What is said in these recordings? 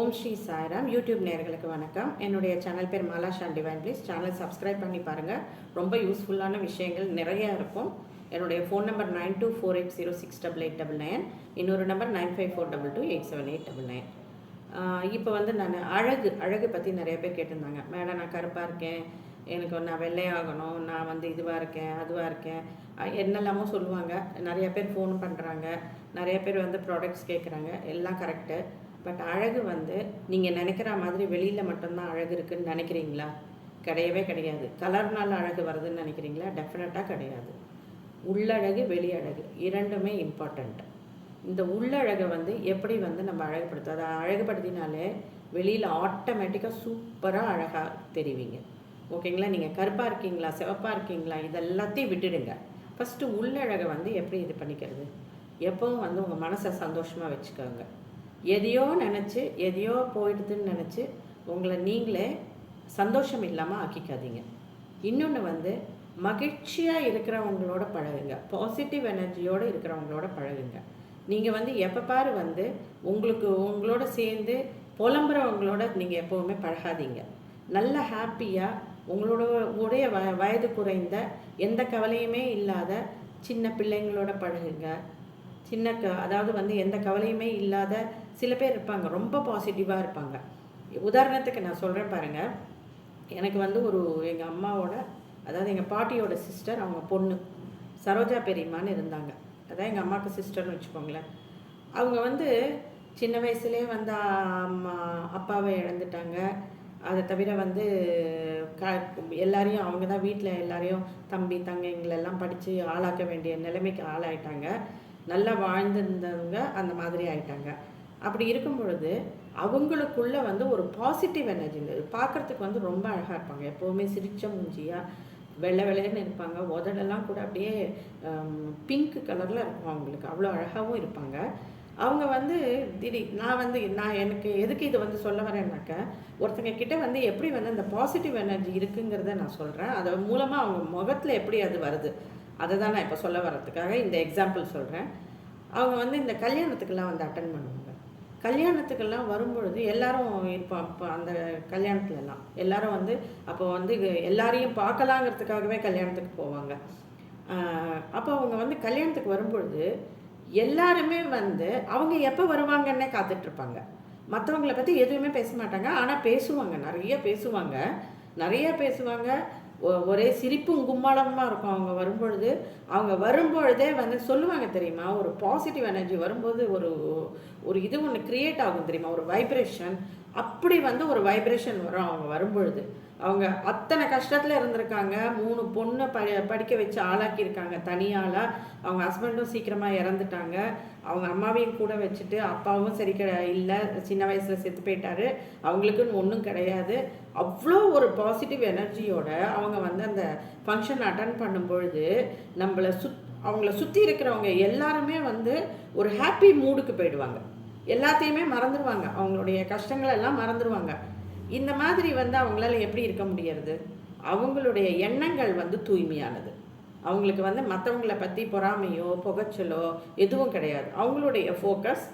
ஓம் Sri Sairam. YouTube நேர்களுக்கு வணக்கம். என்னுடைய சேனல் பேர் Mala Shan Divine please. Channel subscribe பண்ணி பாருங்கள் ரொம்ப யூஸ்ஃபுல்லான விஷயங்கள் நிறையா இருக்கும். என்னுடைய phone number nine two four eight zero six double eight double nine. இன்னொரு number nine five four double two eight seven eight double nine. இப்போ வந்து நான் அழகு அழகு பற்றி நிறைய பேர் கேட்டிருந்தாங்க. மேடம் நான் கருப்பாக இருக்கேன். எனக்கு நான் வெள்ளையாகணும் நான் வந்து இதுவாக இருக்கேன் அதுவாக இருக்கேன். என்னெல்லாமோ சொல்லுவாங்க. நிறைய பேர் ஃபோன் பண்ணுறாங்க நிறைய பேர் வந்து ப்ராடக்ட்ஸ் கேட்குறாங்க. எல்லாம் கரெக்டு பட் அழகு வந்து நீங்கள் நினைக்கிற மாதிரி வெளியில் மட்டும்தான் அழகு இருக்குன்னு நினைக்கிறீங்களா? கிடையவே கிடையாது. கலர்னால அழகு வருதுன்னு நினைக்கிறீங்களா? டெஃபினட்டாக கிடையாது. உள்ளழகு வெளியழகு இரண்டுமே இம்பார்ட்டண்ட் இந்த உள்ளழகை வந்து எப்படி வந்து நம்ம அழகுபடுத்தும் அதை அழகுபடுத்தினாலே வெளியில் ஆட்டோமேட்டிக்காக சூப்பராக அழகாக தெரிவிங்க. ஓகேங்களா? நீங்கள் கருப்பாக இருக்கீங்களா? சிவப்பாக இருக்கீங்களா? இதெல்லாத்தையும் விட்டுடுங்க. ஃபஸ்ட்டு உள்ளழகை வந்து எப்படி இது பண்ணிக்கிறது? எப்பவும் வந்து உங்கள் மனசை சந்தோஷமாக வச்சுக்கோங்க. எதையோ நினச்சி எதையோ போயிடுதுன்னு நினச்சி உங்களை நீங்களே சந்தோஷம் இல்லாமல் ஆக்கிக்காதீங்க. இன்னொன்று வந்து மகிழ்ச்சியாக இருக்கிறவங்களோட பழகுங்க. பாசிட்டிவ் எனர்ஜியோடு இருக்கிறவங்களோட பழகுங்க. நீங்கள் வந்து எப்போ பாரு வந்து உங்களுக்கு உங்களோட சேர்ந்து புலம்புறவங்களோட நீங்கள் எப்போவுமே பழகாதீங்க. நல்ல ஹாப்பியாக உங்களோட உடைய வ வயது குறைந்த எந்த கவலையுமே இல்லாத சின்ன பிள்ளைங்களோட பழகுங்க. சின்ன க அதாவது வந்து எந்த கவலையுமே இல்லாத சில பேர் இருப்பாங்க ரொம்ப பாசிட்டிவாக இருப்பாங்க. உதாரணத்துக்கு நான் சொல்கிறேன் பாருங்கள் எனக்கு வந்து ஒரு எங்கள் அம்மாவோட அதாவது எங்கள் பாட்டியோட சிஸ்டர் அவங்க பொண்ணு சரோஜா பெரியம்மான்னு இருந்தாங்க. அதான் எங்கள் அம்மாவுக்கு சிஸ்டர்னு வச்சுக்கோங்களேன். அவங்க வந்து சின்ன வயசுலேயே வந்து அம்மா அப்பாவை இழந்துட்டாங்க. அதை தவிர வந்து க எல்லாரையும் அவங்க தான் வீட்டில் எல்லாரையும் தம்பி தங்கைங்களெல்லாம் படித்து ஆளாக்க வேண்டிய நிலைமைக்கு ஆளாயிட்டாங்க. நல்லா வாழ்ந்திருந்தவங்க அந்த மாதிரி ஆயிட்டாங்க. அப்படி இருக்கும் பொழுது அவங்களுக்குள்ள வந்து ஒரு பாசிட்டிவ் எனர்ஜி இருந்தது பார்க்குறதுக்கு வந்து ரொம்ப அழகாக இருப்பாங்க. எப்போவுமே சிரிச்ச மூஞ்சியாக வெள்ளை வெள்ளைன்னு இருப்பாங்க. உதடெல்லாம் கூட அப்படியே பிங்க் கலரில் இருக்கும் அவங்களுக்கு. அவ்வளோ அழகாகவும் இருப்பாங்க. அவங்க வந்து திடீர் நான் வந்து நான் எனக்கு எதுக்கு இது வந்து சொல்ல வரேன்னாக்க ஒருத்தங்க கிட்ட வந்து எப்படி வந்து அந்த பாசிட்டிவ் எனர்ஜி இருக்குங்கிறத நான் சொல்கிறேன் அது மூலமாக அவங்க முகத்தில் எப்படி அது வருது அதை தான் நான் இப்போ சொல்ல வர்றதுக்காக இந்த எக்ஸாம்பிள் சொல்கிறேன் அவங்க வந்து இந்த கல்யாணத்துக்கெல்லாம் வந்து அட்டன் பண்ணுவாங்க. கல்யாணத்துக்கெல்லாம் வரும்பொழுது எல்லாரும் இப்போ அப்போ அந்த கல்யாணத்துலலாம். எல்லாரும் வந்து அப்போ வந்து எல்லாரையும் பார்க்கலாங்கிறதுக்காகவே கல்யாணத்துக்கு போவாங்க. அப்போ அவங்க வந்து கல்யாணத்துக்கு வரும்பொழுது எல்லாருமே வந்து அவங்க எப்போ வருவாங்கன்னே காத்துட்ருப்பாங்க. மற்றவங்கள பற்றி எதுவுமே பேச மாட்டாங்க. ஆனால் பேசுவாங்க. நிறைய பேசுவாங்க. நிறைய பேசுவாங்க. ஒரே சிரிப்பும் கும்மாளமாக இருக்கும். அவங்க வரும்பொழுது அவங்க வரும்பொழுதே வந்து சொல்லுவாங்க தெரியுமா? ஒரு பாசிட்டிவ் எனர்ஜி வரும்போது ஒரு ஒரு இது ஒன்று க்ரியேட் ஆகும் தெரியுமா? ஒரு வைப்ரேஷன் அப்படி வந்து ஒரு வைப்ரேஷன் வரும். அவங்க வரும்பொழுது அவங்க அத்தனை கஷ்டத்தில் இருந்திருக்காங்க. மூணு பொண்ணை ப படிக்க வச்சு ஆளாக்கியிருக்காங்க. தனியாளாக அவங்க ஹஸ்பண்டும் சீக்கிரமாக இறந்துட்டாங்க. அவங்க அம்மாவையும் கூட வச்சுட்டு அப்பாவும் சரி கிட இல்லை. சின்ன வயசில் செத்து போயிட்டாரு. அவங்களுக்குன்னு ஒன்றும் கிடையாது. அவ்வளோ ஒரு பாசிட்டிவ் எனர்ஜியோட அவங்க வந்து அந்த ஃபங்க்ஷன் அட்டன் பண்ணும் பொழுது நம்மளை சுத் அவங்கள சுற்றி இருக்கிறவங்க எல்லாருமே வந்து ஒரு ஹாப்பி மூடுக்கு போயிடுவாங்க. எல்லாத்தையுமே மறந்துடுவாங்க அவங்களுடைய கஷ்டங்கள் எல்லாம் மறந்துடுவாங்க இந்த மாதிரி வந்து அவங்களால எப்படி இருக்க முடியறது? அவங்களுடைய எண்ணங்கள் வந்து தூய்மையானது. அவங்களுக்கு வந்து மற்றவங்கள பற்றி பொறாமையோ புகைச்சலோ எதுவும் கிடையாது. அவங்களுடைய ஃபோக்கஸ்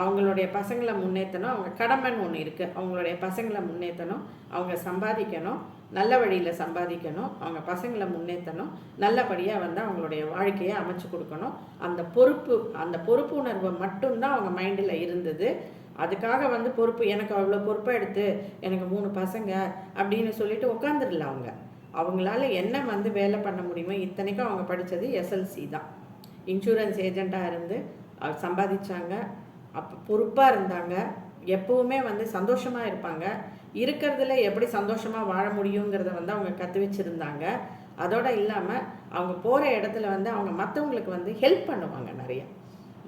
அவங்களுடைய பசங்களை முன்னேற்றணும் அவங்க கடமைன்னு ஒன்று இருக்குது அவங்களுடைய பசங்களை முன்னேற்றணும் அவங்க சம்பாதிக்கணும். நல்ல வழியில் சம்பாதிக்கணும். அவங்க பசங்களை முன்னேற்றணும் நல்லபடியாக வந்து அவங்களுடைய வாழ்க்கையை அமைச்சு கொடுக்கணும். அந்த பொறுப்பு அந்த பொறுப்பு உணர்வு மட்டும்தான் அவங்க மைண்டில் இருந்தது. அதுக்காக வந்து பொறுப்பு எனக்கு அவ்வளோ பொறுப்பை எடுத்து எனக்கு மூணு பசங்க அப்படின்னு சொல்லிட்டு உட்காந்துடல அவங்க. அவங்களால என்ன வந்து வேலை பண்ண முடியுமோ இத்தனைக்கும் அவங்க படித்தது எஸ்எல்சி தான். இன்சூரன்ஸ் ஏஜெண்ட்டாக இருந்து சம்பாதிச்சாங்க. அப்போ பொறுப்பாக இருந்தாங்க. எப்பவுமே வந்து சந்தோஷமாக இருப்பாங்க. இருக்கிறதுல எப்படி சந்தோஷமாக வாழ முடியுங்கிறத வந்து அவங்க கற்று வச்சுருந்தாங்க. அதோடு இல்லாமல் அவங்க போகிற இடத்துல வந்து அவங்க மற்றவங்களுக்கு வந்து ஹெல்ப் பண்ணுவாங்க நிறையா.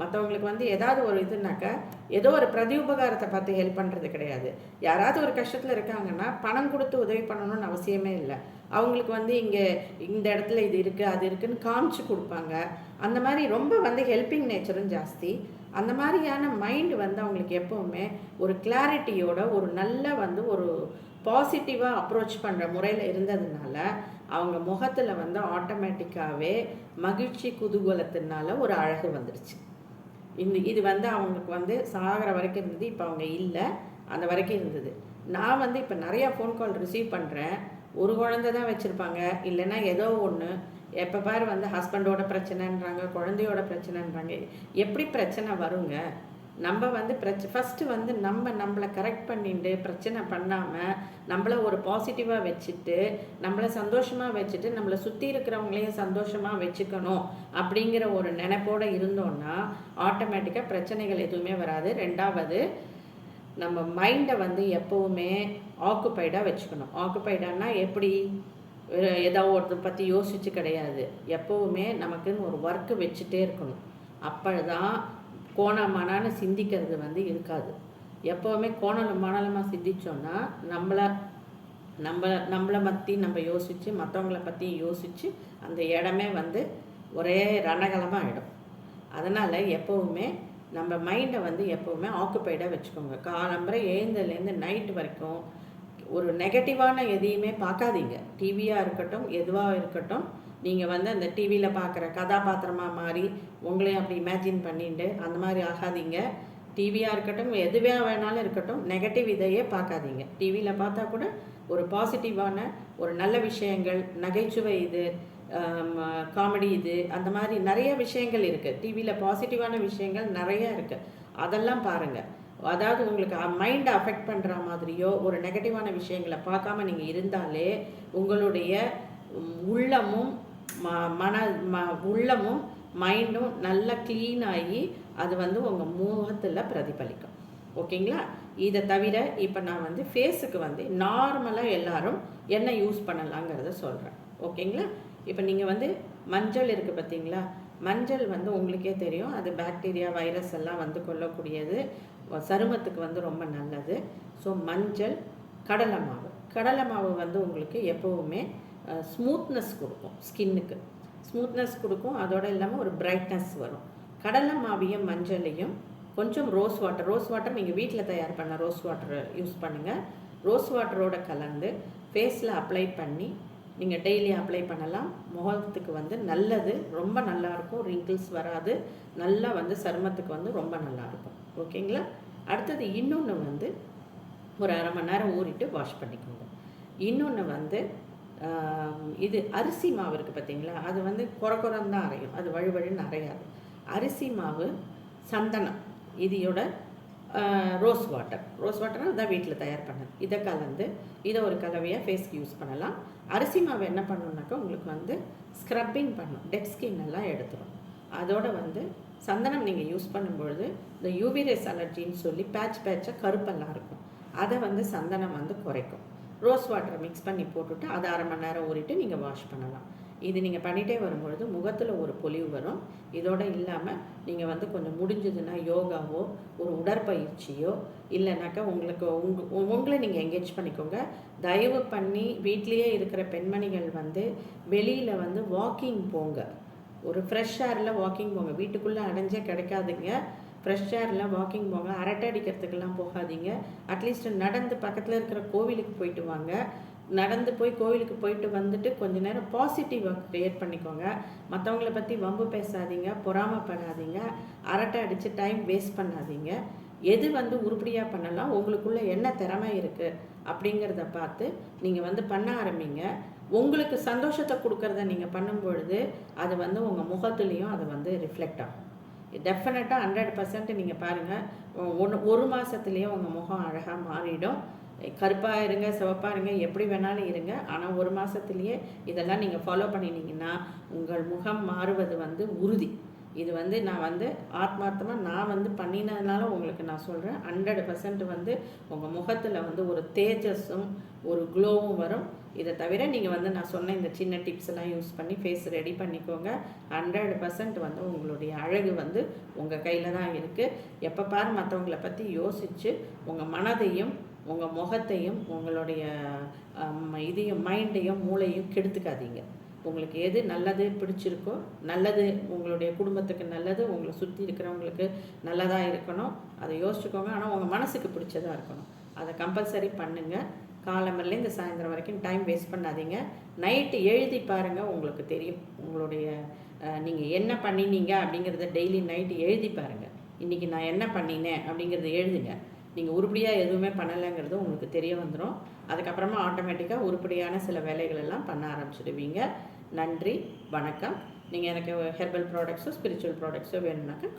மற்றவங்களுக்கு வந்து ஏதாவது ஒரு இதுனாக்கா ஏதோ ஒரு பிரதி உபகாரத்தை பார்த்து ஹெல்ப் பண்ணுறது கிடையாது. யாராவது ஒரு கஷ்டத்தில் இருக்காங்கன்னா பணம் கொடுத்து உதவி பண்ணணும்னு அவசியமே இல்லை. அவங்களுக்கு வந்து இங்கே இந்த இடத்துல இது இருக்குது அது இருக்குதுன்னு காமிச்சு கொடுப்பாங்க. அந்த மாதிரி ரொம்ப வந்து ஹெல்பிங் நேச்சரும் ஜாஸ்தி. அந்த மாதிரியான மைண்ட் வந்து அவங்களுக்கு எப்போவுமே ஒரு கிளாரிட்டியோட ஒரு நல்ல வந்து ஒரு பாசிட்டிவாக அப்ரோச் பண்ணுற முறையில் இருந்ததுனால அவங்க முகத்தில் வந்து ஆட்டோமேட்டிக்காகவே மகிழ்ச்சி குதூகலத்தினால ஒரு அழகு வந்துடுச்சு. இந்த இது வந்து அவங்களுக்கு வந்து சாகிற வரைக்கும் இருந்தது இப்போ அவங்க இல்லை அந்த வரைக்கும் இருந்தது. நான் வந்து இப்போ நிறையா ஃபோன் கால் ரிசீவ் பண்ணுறேன் ஒரு குழந்தை தான் வச்சுருப்பாங்க. இல்லைன்னா ஏதோ ஒன்று எப்போ பார் வந்து ஹஸ்பண்டோட பிரச்சனைன்றாங்க குழந்தையோட பிரச்சனைன்றாங்க. எப்படி பிரச்சனை வருங்க? நம்ம வந்து பிரச்ச ஃபஸ்ட்டு வந்து நம்ம நம்மளை கரெக்ட் பண்ணிட்டு பிரச்சனை பண்ணாமல் நம்மளை ஒரு பாசிட்டிவாக வச்சுட்டு நம்மளை சந்தோஷமாக வச்சுட்டு நம்மளை சுற்றி இருக்கிறவங்களையும் சந்தோஷமாக வச்சுக்கணும் அப்படிங்கிற ஒரு நினைப்போடு இருந்தோன்னா ஆட்டோமேட்டிக்காக பிரச்சனைகள் எதுவுமே வராது. ரெண்டாவது நம்ம மைண்டை வந்து எப்போவுமே ஆக்குப்பைடாக வச்சுக்கணும். ஆக்குப்பைடானா எப்படி? ஏதாவது ஒருத்த ஒருத்தர் பற்றி யோசிச்சு கிடையாது. எப்போவுமே நமக்குன்னு ஒரு ஒர்க்கு வச்சுட்டே இருக்கணும். அப்பதான் கோணமானான்னு சிந்திக்கிறது வந்து இருக்காது. எப்போவுமே கோணலும் மானலமாக சிந்திச்சோன்னா நம்மளை நம்ம நம்மளை பற்றி நம்ம யோசித்து மற்றவங்கள பற்றி யோசித்து அந்த இடமே வந்து ஒரே ரணகலமாக ஆகிடும் அதனால் எப்போவுமே நம்ம மைண்டை வந்து எப்போவுமே ஆக்குப்பைடாக வச்சுக்கோங்க. காலம்பரை எழுந்ததுலேருந்து நைட் வரைக்கும் ஒரு நெகட்டிவான எதையுமே பார்க்காதீங்க. டிவியாக இருக்கட்டும் எதுவாக இருக்கட்டும் நீங்கள் வந்து அந்த டிவியில் பார்க்குற கதாபாத்திரமாக மாறி உங்களையும் அப்படி இமேஜின் பண்ணிட்டு அந்த மாதிரி ஆகாதீங்க. டிவியாக இருக்கட்டும் எதுவே வேணாலும் இருக்கட்டும் நெகட்டிவ் இதையே பார்க்காதீங்க. டிவியில் பார்த்தா கூட ஒரு பாசிட்டிவான ஒரு நல்ல விஷயங்கள் நகைச்சுவை இது காமெடி இது அந்த மாதிரி நிறைய விஷயங்கள் இருக்குது டிவியில் பாசிட்டிவான விஷயங்கள் நிறைய இருக்குது அதெல்லாம் பாருங்கள் அதாவது உங்களுக்கு மைண்டை அஃபெக்ட் பண்ணுற மாதிரியோ ஒரு நெகட்டிவான விஷயங்களை பார்க்காம நீங்கள் இருந்தாலே உங்களுடைய உள்ளமும் ம மன ம உள்ளமும் மைண்டும் நல்லா க்ளீன் ஆகி அது வந்து உங்கள் முகத்தில் பிரதிபலிக்கும். ஓகேங்களா? இதை தவிர இப்போ நான் வந்து ஃபேஸுக்கு வந்து நார்மலாக எல்லாரும் என்ன யூஸ் பண்ணலாங்கிறத சொல்கிறேன் ஓகேங்களா? இப்போ நீங்கள் வந்து மஞ்சள் இருக்குது பார்த்தீங்களா? மஞ்சள் வந்து உங்களுக்கே தெரியும். அது பாக்டீரியா வைரஸ் எல்லாம் வந்து கொல்லக்கூடியது. சருமத்துக்கு வந்து ரொம்ப நல்லது. ஸோ மஞ்சள் கடலை மாவு. கடலை மாவு வந்து உங்களுக்கு எப்போவுமே ஸ்மூத்னஸ் கொடுக்கும் ஸ்கின்னுக்கு ஸ்மூத்னஸ் கொடுக்கும். அதோட இல்லாமல் ஒரு பிரைட்னஸ் வரும். கடலை மாவையும் மஞ்சளையும் கொஞ்சம் ரோஸ் வாட்டர் ரோஸ் வாட்டர் நீங்கள் வீட்டில் தயார் பண்ண ரோஸ் வாட்டர் யூஸ் பண்ணுங்கள் ரோஸ் வாட்டரோட கலந்து ஃபேஸில் அப்ளை பண்ணி நீங்கள் டெய்லி அப்ளை பண்ணலாம். முகத்துக்கு வந்து நல்லது ரொம்ப நல்லா இருக்கும். ரிங்கிள்ஸ் வராது. நல்லா வந்து சருமத்துக்கு வந்து ரொம்ப நல்லா இருக்கும். ஓகேங்களா அடுத்தது இன்னொன்று வந்து ஒரு அரை மணி நேரம் ஊறிட்டு வாஷ் பண்ணிக்கோங்க. இன்னொன்று வந்து இது அரிசி மாவு இருக்குது பார்த்தீங்களா? அது வந்து குறை குறைன்னு தான் அரையும். அது வழுவழுன்னு அரையாது. அரிசி மாவு சந்தனம் இதையோட ரோஸ் வாட்டர் ரோஸ் வாட்டர் அதான் வீட்டில் தயார் பண்ணது. இதை கலந்து இதை ஒரு கலவையாக ஃபேஸ்க்கு யூஸ் பண்ணலாம். அரிசி மாவு என்ன பண்ணணுன்னாக்கா உங்களுக்கு வந்து ஸ்க்ரப்பிங் பண்ணும். டெட் ஸ்கின் எல்லாம் எடுத்துரும். அதோட வந்து சந்தனம் நீங்கள் யூஸ் பண்ணும்பொழுது இந்த யூவிரேஸ் அலர்ஜின்னு சொல்லி பேட்ச் பேட்சாக கருப்பெல்லாம் இருக்கும். அதை வந்து சந்தனம் வந்து குறைக்கும். ரோஸ் வாட்டரை மிக்ஸ் பண்ணி போட்டுட்டு அதை அரை மணி நேரம் ஊறிட்டு நீங்கள் வாஷ் பண்ணலாம். இது நீங்கள் பண்ணிகிட்டே வரும்பொழுது முகத்தில் ஒரு பொலிவு வரும். இதோடு இல்லாமல் நீங்கள் வந்து கொஞ்சம் முடிஞ்சதுன்னா யோகாவோ ஒரு உடற்பயிற்சியோ இல்லைனாக்கா உங்களுக்கு உங்க உங்களை நீங்கள் எங்கேஜ் பண்ணிக்கோங்க. தயவு பண்ணி வீட்லேயே இருக்கிற பெண்மணிகள் வந்து வெளியில் வந்து வாக்கிங் போங்க. ஒரு ஃப்ரெஷ் ஏரில் வாக்கிங் போங்க. வீட்டுக்குள்ளே அடைஞ்சே கிடைக்காதுங்க. ஃப்ரெஷ் ஏரில் வாக்கிங் போங்க. அரட்டை அடிக்கிறதுக்கெல்லாம் போகாதீங்க. அட்லீஸ்ட் நடந்து பக்கத்தில் இருக்கிற கோவிலுக்கு போயிட்டு வாங்க. நடந்து போய் கோவிலுக்கு போயிட்டு வந்துட்டு கொஞ்ச நேரம் பாசிட்டிவாக க்ரியேட் பண்ணிக்கோங்க. மற்றவங்கள பற்றி வம்பு பேசாதீங்க பொறாமப்படாதீங்க அரட்டை அடித்து டைம் வேஸ்ட் பண்ணாதீங்க. எது வந்து உருப்படியாக பண்ணலாம் உங்களுக்குள்ளே என்ன திறமை இருக்குது அப்படிங்கிறத பார்த்து நீங்கள் வந்து பண்ண ஆரம்பிங்க. உங்களுக்கு சந்தோஷத்தை கொடுக்கறத நீங்கள் பண்ணும்பொழுது அது வந்து உங்கள் முகத்துலேயும் அது வந்து ரிஃப்ளெக்ட் ஆகும். டெஃபினட்டாக ஹண்ட்ரட் பர்சன்ட் நீங்கள் பாருங்கள் ஒன்று ஒரு மாதத்துலேயே உங்கள் முகம் அழகாக மாறிடும். கருப்பாக இருங்க சிவப்பாக இருங்க எப்படி வேணாலும் இருங்க. ஆனால் ஒரு மாதத்துலேயே இதெல்லாம் நீங்கள் ஃபாலோ பண்ணினீங்கன்னா உங்கள் முகம் மாறுவது வந்து உறுதி. இது வந்து நான் வந்து ஆத்மார்த்தமாக நான் வந்து பண்ணினதுனால உங்களுக்கு நான் சொல்கிறேன் ஹண்ட்ரட் பர்சன்ட் வந்து உங்கள் முகத்தில் வந்து ஒரு தேஜஸும் ஒரு க்ளோவும் வரும். இதை தவிர நீங்கள் வந்து நான் சொன்ன இந்த சின்ன டிப்ஸ் எல்லாம் யூஸ் பண்ணி ஃபேஸ் ரெடி பண்ணிக்கோங்க. ஹண்ட்ரட் பர்சன்ட் வந்து உங்களுடைய அழகு வந்து உங்கள் கையில் தான் இருக்குது எப்போ பாரு மற்றவங்கள பற்றி யோசித்து உங்கள் மனதையும் உங்கள் முகத்தையும் உங்களுடைய இதையும் மைண்டையும் மூளையும் கெடுத்துக்காதீங்க. உங்களுக்கு எது நல்லது பிடிச்சிருக்கோ நல்லது உங்களுடைய குடும்பத்துக்கு நல்லது உங்களை சுற்றி இருக்கிறவங்களுக்கு நல்லதாக இருக்கணும். அதை யோசிச்சுக்கோங்க. ஆனால் உங்கள் மனசுக்கு பிடிச்சதாக இருக்கணும். அதை கம்பல்சரி பண்ணுங்கள் காலம்பரிலேருந்து சாயந்தரம் வரைக்கும் டைம் வேஸ்ட் பண்ணாதீங்க. நைட்டு எழுதி பாருங்கள் உங்களுக்கு தெரியும். உங்களுடைய நீங்கள் என்ன பண்ணினீங்க அப்படிங்கிறத டெய்லி நைட்டு எழுதி பாருங்கள் இன்றைக்கி நான் என்ன பண்ணினேன் அப்படிங்கிறத எழுதுங்க. நீங்கள் உருப்படியாக எதுவுமே பண்ணலைங்கிறது உங்களுக்கு தெரிய வந்துடும் அதுக்கப்புறமா ஆட்டோமேட்டிக்காக உருப்படியான சில வேலைகள் எல்லாம் பண்ண ஆரம்பிச்சிடுவீங்க. நன்றி வணக்கம். நீங்கள் எனக்கு ஹெர்பல் ப்ராடக்ட்ஸோ ஸ்பிரிச்சுவல் ப்ராடக்ட்ஸோ வேணும்னாக்கா